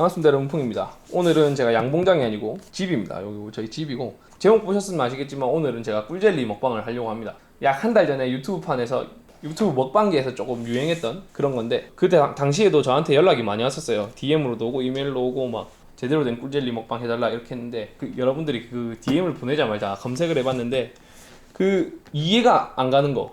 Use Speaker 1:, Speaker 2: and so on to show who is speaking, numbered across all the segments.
Speaker 1: 반갑습니다 여러분. 풍입니다. 오늘은 제가 양봉장이 아니고 집입니다. 여기 저희 집이고. 제목 보셨으면 아시겠지만 오늘은 제가 꿀젤리 먹방을 하려고 합니다. 약 한 달 전에 유튜브판에서 유튜브 먹방계에서 조금 유행했던 그런 건데 그때 당- 당시에도 저한테 연락이 많이 왔었어요. DM으로도 오고 이메일로 오고 막 제대로 된 꿀젤리 먹방 해달라 이렇게 했는데 그 여러분들이 그 DM을 보내자마자 검색을 해봤는데 그 이해가 안 가는 거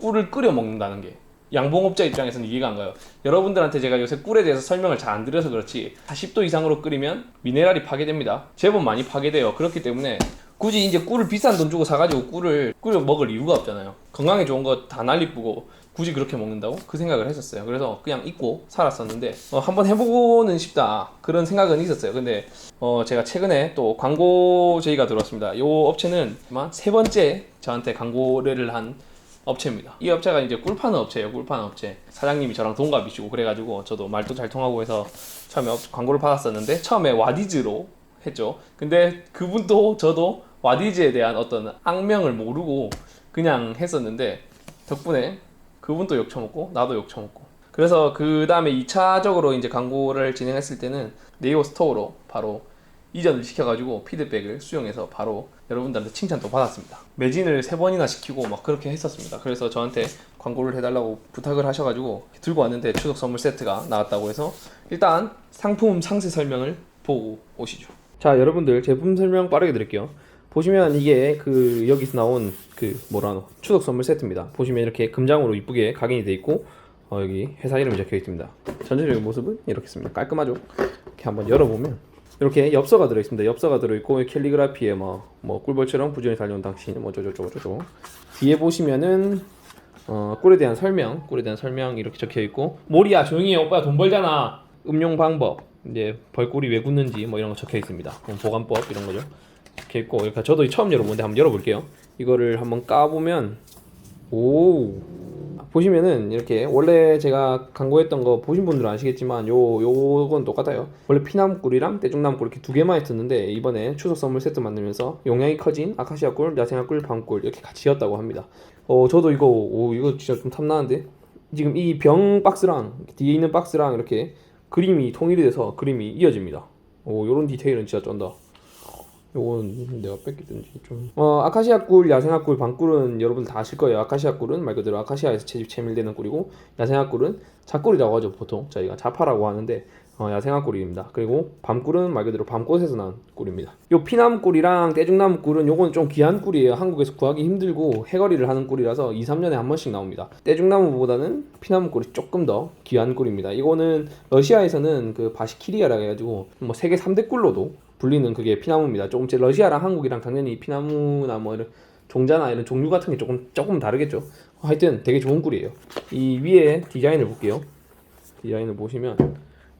Speaker 1: 꿀을 끓여 먹는다는 게 양봉업자 입장에서는 이해가 안 가요. 여러분들한테 제가 요새 꿀에 대해서 설명을 잘 안 드려서 그렇지 40도 이상으로 끓이면 미네랄이 파괴됩니다. 제법 많이 파괴돼요. 그렇기 때문에 굳이 이제 꿀을 비싼 돈 주고 사가지고 꿀을 끓여 먹을 이유가 없잖아요. 건강에 좋은 거 다 난리쁘고 굳이 그렇게 먹는다고 그 생각을 했었어요. 그래서 그냥 잊고 살았었는데 어, 한번 해보고는 싶다 그런 생각은 있었어요. 근데 어, 제가 최근에 또 광고 제의가 들어왔습니다. 이 업체는 세 번째 저한테 광고를 한 업체입니다. 이 업체가 이제 꿀 파는 업체예요. 꿀 파는 업체. 사장님이 저랑 동갑이시고 그래가지고 저도 말도 잘 통하고 해서 처음에 업- 광고를 받았었는데 처음에 와디즈로 했죠. 근데 그분도 저도 와디즈에 대한 어떤 악명을 모르고 그냥 했었는데 덕분에 그분도 욕 처먹고 나도 욕 처먹고 그래서 그 다음에 2차적으로 이제 광고를 진행했을 때는 네이버 스토어로 바로 이전을 시켜가지고 피드백을 수용해서 바로 여러분들한테 칭찬도 받았습니다. 매진을 세 번이나 시키고 막 그렇게 했었습니다. 그래서 저한테 광고를 해달라고 부탁을 하셔가지고 들고 왔는데 추석 선물 세트가 나왔다고 해서 일단 상품 상세 설명을 보고 오시죠. 자, 여러분들 제품 설명 빠르게 드릴게요. 보시면 이게 그 여기서 나온 그 뭐라노 추석 선물 세트입니다. 보시면 이렇게 금장으로 이쁘게 각인이 돼 있고 어, 여기 회사 이름이 적혀 있습니다. 전체적인 모습은 이렇게 있습니다. 깔끔하죠? 이렇게 한번 열어보면 이렇게 엽서가 들어있습니다. 엽서가 들어있고 캘리그라피에 뭐, 뭐 꿀벌처럼 부지런히 달려온 당신 뭐 저저저저 저저 뒤에 보시면은 어, 꿀에 대한 설명, 꿀에 대한 설명 이렇게 적혀 있고 모리야 조용히 해 오빠 돈 벌잖아. 음용 방법 이제 벌꿀이 왜 굳는지 뭐 이런 거 적혀 있습니다. 보관법 이런 거죠. 적혀 있고 그러니까 저도 처음 열어보는데 한번 열어볼게요. 이거를 한번 까보면 오 보시면은 이렇게 원래 제가 광고했던 거 보신 분들은 아시겠지만 요 요건 똑같아요. 원래 피나무꿀이랑 떼죽나무꿀 이렇게 두 개만 있었는데 이번에 추석 선물 세트 만들면서 용량이 커진 아카시아 꿀, 야생화 꿀, 밤꿀 이렇게 같이 였다고 합니다. 어 저도 이거 오 이거 진짜 좀 탐나는데 지금 이 병 박스랑 뒤에 있는 박스랑 이렇게 그림이 통일이 돼서 그림이 이어집니다. 오 요런 디테일은 진짜 쩐다. 요건 내가 뺏기든지 좀. 어 아카시아 꿀, 야생화 꿀, 밤꿀은 여러분 다 아실 거예요. 아카시아 꿀은 말 그대로 아카시아에서 채집 채밀되는 꿀이고 야생화 꿀은 자꿀이라고 하죠 보통 저희가 자파라고 하는데 어, 야생화 꿀입니다. 그리고 밤꿀은 말 그대로 밤꽃에서 난 꿀입니다. 요 피나무 꿀이랑 떼죽나무 꿀은 요건 좀 귀한 꿀이에요. 한국에서 구하기 힘들고 해거리를 하는 꿀이라서 2, 3년에 한 번씩 나옵니다. 떼죽나무보다는 피나무 꿀이 조금 더 귀한 꿀입니다. 이거는 러시아에서는 그 바시키리아라 해가지고 뭐 세계 3대 꿀로도 불리는 그게 피나무입니다. 조금 제 러시아랑 한국이랑 당연히 피나무나 뭐 이런 종자나 이런 종류 같은 게 조금 조금 다르겠죠. 하여튼 되게 좋은 꿀이에요. 이 위에 디자인을 볼게요. 디자인을 보시면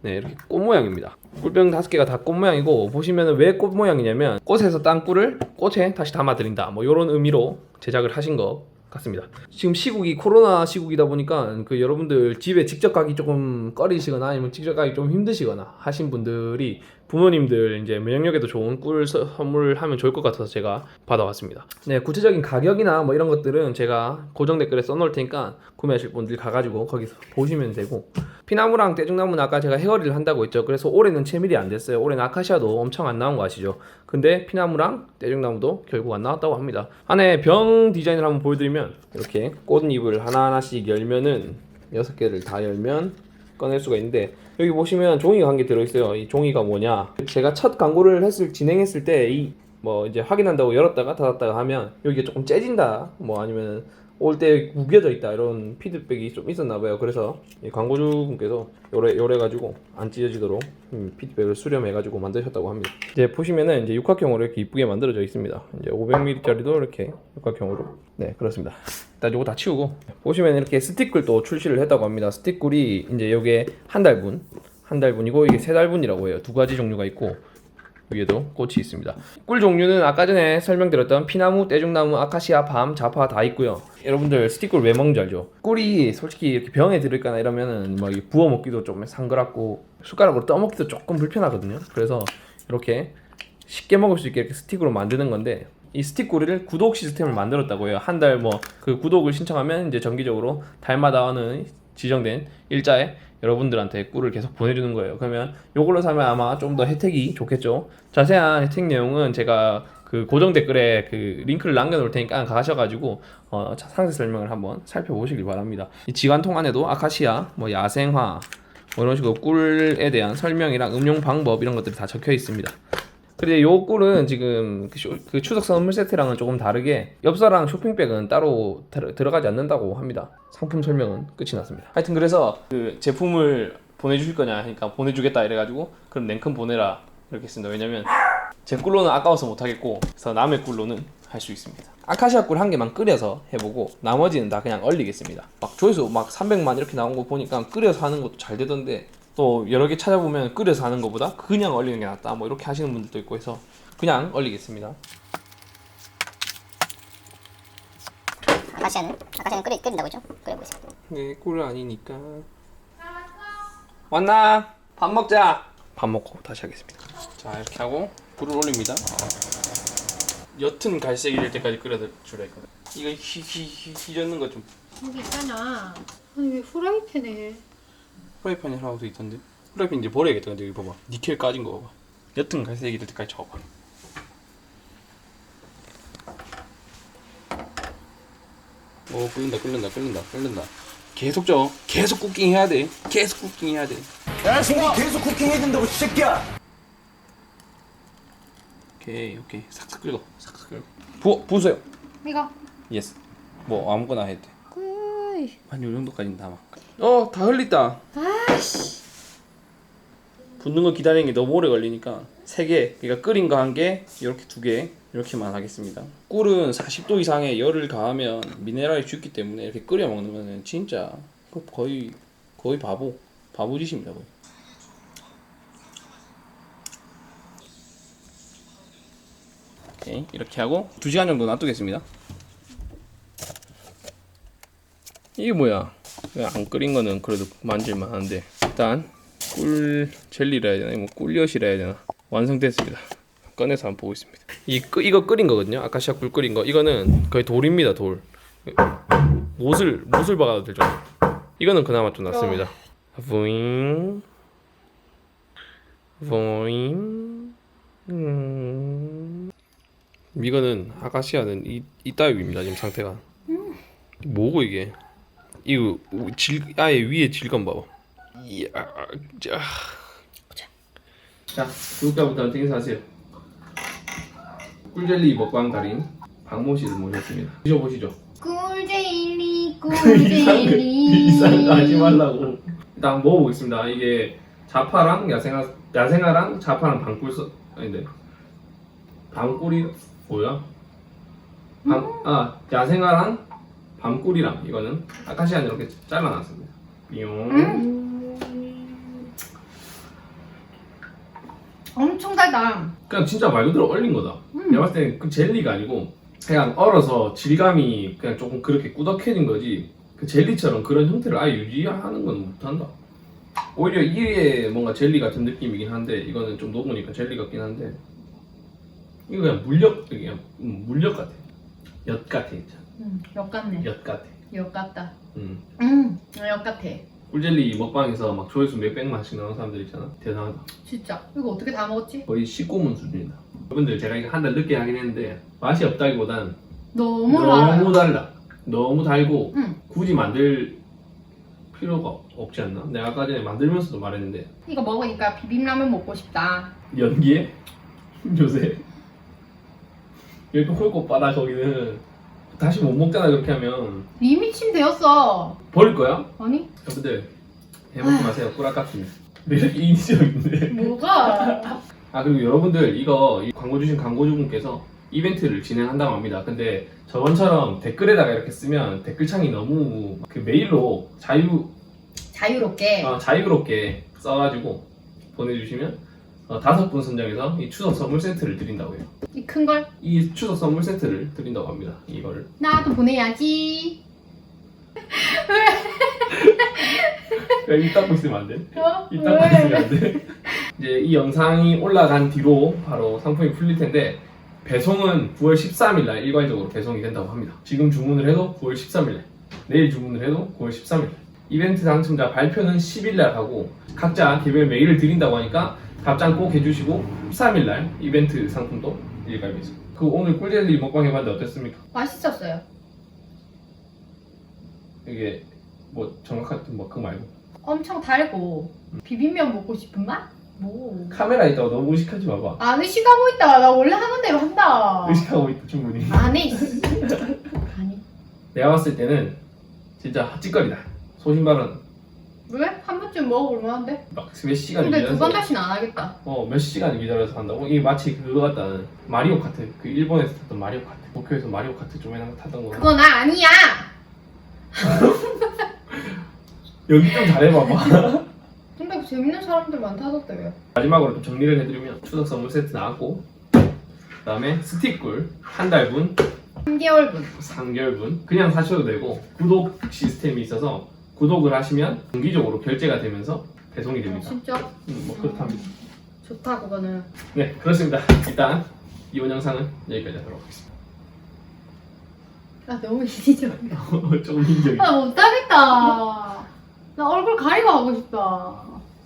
Speaker 1: 네 이렇게 꽃 모양입니다. 꿀병 다섯 개가 다 꽃 모양이고 보시면은 왜 꽃 모양이냐면 꽃에서 딴 꿀을 꽃에 다시 담아드린다. 뭐 이런 의미로 제작을 하신 것 같습니다. 지금 시국이 코로나 시국이다 보니까 그 여러분들 집에 직접 가기 조금 꺼리시거나 아니면 직접 가기 좀 힘드시거나 하신 분들이 부모님들 이제 면역력에도 좋은 꿀 서- 선물하면 좋을 것 같아서 제가 받아왔습니다. 네, 구체적인 가격이나 뭐 이런 것들은 제가 고정 댓글에 써놓을 테니까 구매하실 분들 가가지고 거기서 보시면 되고 피나무랑 떼죽나무는 아까 제가 해거리를 한다고 했죠. 그래서 올해는 채밀이 안 됐어요. 올해는 아카시아도 엄청 안 나온 거 아시죠? 근데 피나무랑 떼죽나무도 결국 안 나왔다고 합니다. 안에 병 디자인을 한번 보여드리면 이렇게 꽃잎을 하나하나씩 열면은 여섯 개를 다 열면 꺼낼 수가 있는데 여기 보시면 종이가 한 개 들어있어요. 이 종이가 뭐냐? 제가 첫 광고를 했을 진행했을 때 이 뭐 이제 확인한다고 열었다가 닫았다가 하면 여기가 조금 째진다. 뭐 아니면 올때 구겨져 있다 이런 피드백이 좀 있었나 봐요. 그래서 이 광고주분께서 요래 요래 가지고 안 찢어지도록 음, 피드백을 수렴해 가지고 만드셨다고 합니다. 이제 보시면은 이제 육각형으로 이렇게 이쁘게 만들어져 있습니다. 이제 500ml짜리도 이렇게 육각형으로 네 그렇습니다. 일단 요거 다 치우고 보시면 이렇게 스틱글 또 출시를 했다고 합니다. 스틱글이 이제 요게 한 달분 한 달분이고 이게 세 달분이라고 해요. 두 가지 종류가 있고 위에도 꽃이 있습니다. 꿀 종류는 아까 전에 설명드렸던 피나무, 떼죽나무, 아카시아, 밤, 자파 다 있고요. 여러분들 스틱꿀 왜 먹는지 알죠? 꿀이 솔직히 이렇게 병에 들어있거나 이러면은 막 부어 먹기도 좀 상그랗고 숟가락으로 떠먹기도 조금 불편하거든요. 그래서 이렇게 쉽게 먹을 수 있게 이렇게 스틱으로 만드는 건데 이 스틱구리를 구독 시스템을 만들었다고 해요. 한 달 뭐 그 구독을 신청하면 이제 정기적으로 달마다 하는 지정된 일자에 여러분들한테 꿀을 계속 보내주는 거예요. 그러면 요걸로 사면 아마 좀 더 혜택이 좋겠죠. 자세한 혜택 내용은 제가 그 고정 댓글에 그 링크를 남겨놓을 테니까 가셔가지고 어, 자- 상세 설명을 한번 살펴보시길 바랍니다. 이 지관통 안에도 아카시아, 뭐 야생화, 뭐 이런 식으로 꿀에 대한 설명이랑 음용 방법 이런 것들이 다 적혀 있습니다. 근데 요 꿀은 지금 그, 쇼- 그 추석 선물 세트랑은 조금 다르게 엽서랑 쇼핑백은 따로 들, 들어가지 않는다고 합니다. 상품 설명은 끝이 났습니다. 하여튼 그래서 그 제품을 보내주실 거냐 하니까 보내주겠다 이래가지고 그럼 냉큼 보내라 이렇게 했습니다. 왜냐면 제 꿀로는 아까워서 못하겠고 그래서 남의 꿀로는 할 수 있습니다. 아카시아 꿀 한 개만 끓여서 해보고 나머지는 다 그냥 얼리겠습니다. 막 조회수 막 300만 이렇게 나온 거 보니까 끓여서 하는 것도 잘 되던데 또 여러 개 찾아보면 끓여서 하는 것보다 그냥 얼리는 게 낫다 뭐 이렇게 하시는 분들도 있고 해서 그냥 얼리겠습니다.
Speaker 2: 아카시아는 아카시아는 끓이 끓인다고 죠 끓여보세요.
Speaker 1: 네, 꿀 아니니까. 왔나? 밥 먹자. 밥 먹고 다시 하겠습니다. 자, 이렇게 하고 불을 올립니다. 옅은 갈색이 될 때까지 끓여주라 했거든. 이거 희희희 휘젓는 거좀
Speaker 3: 여기 있잖아. 아니 왜 후라이팬에?
Speaker 1: 프라이팬에 하라고 돼 있던데. 프라이팬 이제 버려야겠다. 근데 여기 봐봐. 니켈 까진 거 봐봐. 옅은 갈색이 될 때까지 저어봐. 오 끓는다 끓는다 끓는다 끓는다. 계속 저 계속 쿠킹 해야 돼. 계속 쿠킹 해야 돼.
Speaker 4: 야, 승기 계속 쿠킹 해야 된다고, 이 새끼야!
Speaker 1: 오케이 오케이 싹싹 끓여 싹싹 끓여 부어 부으세요
Speaker 3: 이거.
Speaker 1: 예스 뭐 아무거나 해도 돼
Speaker 3: 꿀.
Speaker 1: 한요 정도까지는 담아 어 다 흘렸다.
Speaker 3: 아씨.
Speaker 1: 붓는 거 기다리는 게 너무 오래 걸리니까 세 개 그러니까 끓인 거 한 개 이렇게 두 개 이렇게만 하겠습니다. 꿀은 40도 이상의 열을 가하면 미네랄이 죽기 때문에 이렇게 끓여 먹으면 진짜 그 거의 거의 바보 바보 짓입니다 거의. 오케이 이렇게 하고 2시간 정도 놔두겠습니다. 이게 뭐야 안 끓인 거는 그래도 만질만 한데 일단 꿀 젤리라 해야 되나? 뭐 꿀엿이라 해야 되나? 완성됐습니다. 꺼내서 한번 보고 있습니다. 이 끄, 이거 끓인 거거든요. 아카시아 꿀 끓인 거. 이거는 거의 돌입니다 돌. 못을 못을 박아도 되죠 이거는 그나마 좀 낫습니다. 보잉. 보잉. 음. 이거는 아카시아는 이, 이따위입니다 지금 상태가. 뭐고 이게 이거 질 아예 위에 질감 봐봐. 이야, 자. 자, 구독자부터 인사하세요. 꿀젤리 먹방 달인 박모 씨를 모셨습니다. 드셔보시죠.
Speaker 3: 꿀제일리 꿀제일리.
Speaker 1: 이상하지 말라고. 일단 먹어보겠습니다. 이게 자파랑 야생화, 야생화랑 자파랑 방꿀 써 아닌데 방꿀이 뭐야? 방, 아 야생화랑 밤꿀이랑 이거는 아카시아는 이렇게 잘라놨습니다. 뿅.
Speaker 3: 엄청 달다.
Speaker 1: 그냥 진짜 말 그대로 얼린 거다. 내가 봤을 때는 그 젤리가 아니고 그냥 얼어서 질감이 그냥 조금 그렇게 꾸덕해진 거지 그 젤리처럼 그런 형태를 아예 유지하는 건 못한다. 오히려 이게 뭔가 젤리 같은 느낌이긴 한데 이거는 좀 녹으니까 젤리 같긴 한데 이거 그냥 물엿 그냥 음, 물엿 같아. 엿 같아 진짜.
Speaker 3: 응. 역 같네.
Speaker 1: 엿 같아.
Speaker 3: 역 같다.
Speaker 1: 음.
Speaker 3: 응. 역 같아.
Speaker 1: 꿀젤리 먹방에서 막 조회수 몇백만씩 나오는 사람들 있잖아. 대단하다.
Speaker 3: 진짜. 이거 어떻게 다 먹었지?
Speaker 1: 거의 19문 수준이다. 여러분들 제가 이거 한 달 늦게 하긴 했는데 맛이 없다기보단
Speaker 3: 너무
Speaker 1: 너무
Speaker 3: 달아.
Speaker 1: 달라. 너무 달고
Speaker 3: 응.
Speaker 1: 굳이 만들 필요가 없지 않나? 내가 아까 전에 만들면서도 말했는데
Speaker 3: 이거 먹으니까 비빔라면 먹고 싶다.
Speaker 1: 연기에 요새 이렇게 홀고 빠다 거기는 다시 못 먹잖아 그렇게 하면
Speaker 3: 리미침 되었어.
Speaker 1: 버릴 거야?
Speaker 3: 아니?
Speaker 1: 여러분들 해먹지 마세요 꿀아깝습니다 매력 인지적인데
Speaker 3: 뭐가?
Speaker 1: 아 그리고 여러분들 이거 이 광고 주신 광고주분께서 이벤트를 진행한다고 합니다. 근데 저번처럼 댓글에다가 이렇게 쓰면 댓글창이 너무 그 메일로 자유
Speaker 3: 자유롭게.
Speaker 1: 어, 자유롭게 써가지고 보내주시면 어, 다섯 분 선정해서 이 추석 선물 세트를 드린다고 해요.
Speaker 3: 이 큰 걸
Speaker 1: 이 추석 선물 세트를 드린다고 합니다. 이거를
Speaker 3: 나도 보내야지.
Speaker 1: 그냥 입 닫고 있으면 안 돼.
Speaker 3: 어?
Speaker 1: 입 닫고 있으면 안 돼. 이제 이 영상이 올라간 뒤로 바로 상품이 풀릴 텐데 배송은 9월 13일 날 일괄적으로 배송이 된다고 합니다. 지금 주문을 해도 9월 13일 날, 내일 주문을 해도 9월 13일 날. 이벤트 당첨자 발표는 10일 날 하고 각자 개별 메일을 드린다고 하니까 답장 꼭 해주시고 13일날 이벤트 상품도 일갈비죠. 그 오늘 꿀젤리 먹방 해봤는데 어땠습니까?
Speaker 3: 맛있었어요.
Speaker 1: 이게 뭐 정확한 뭐 그거 말고
Speaker 3: 엄청 달고 비빔면 먹고 싶은 맛? 뭐?
Speaker 1: 카메라 있다고 너무 의식하지 마봐.
Speaker 3: 안 의식하고 있다. 나 원래 하는 대로 한다.
Speaker 1: 의식하고 있다 충분히.
Speaker 3: 안 해. 아니.
Speaker 1: 내가 봤을 때는 진짜 찌꺼리다. 소신발언
Speaker 3: 왜? 한 번쯤 먹어볼 만한데?
Speaker 1: 막몇 시간
Speaker 3: 근데 두 번
Speaker 1: 기다려서
Speaker 3: 다시는 안 하겠다.
Speaker 1: 어몇 시간 기다려서 한다고? 이게 마치 그거 같다는 마리오 카트 그 일본에서 탔던 마리오 카트 도쿄에서 마리오 카트 좀해난 거 탔던 거
Speaker 3: 그거 나 아니야.
Speaker 1: 여기 좀 잘해봐봐
Speaker 3: 근데 그 재밌는 사람들 많다던데 왜?
Speaker 1: 마지막으로 좀 정리를 해드리면 추석 선물 세트 나왔고 그 다음에 스틱꿀 한 달분
Speaker 3: 3개월분.
Speaker 1: 3개월분 그냥 사셔도 되고 구독 시스템이 있어서 구독을 하시면 정기적으로 결제가 되면서 배송이
Speaker 3: 어,
Speaker 1: 됩니다
Speaker 3: 진짜
Speaker 1: 음, 뭐 그렇답니다
Speaker 3: 좋다 그거는.
Speaker 1: 네 그렇습니다 일단 이번 영상은 여기까지 하도록 하겠습니다
Speaker 3: 나 너무 이기적이야.
Speaker 1: 조금 힘들게
Speaker 3: 나 못하겠다. 나 얼굴 가리고 하고 싶다.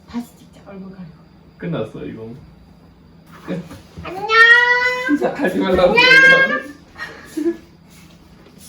Speaker 3: 다시 찍자 얼굴 가리고.
Speaker 1: 끝났어 이거
Speaker 3: 안녕.
Speaker 1: 하지 말라고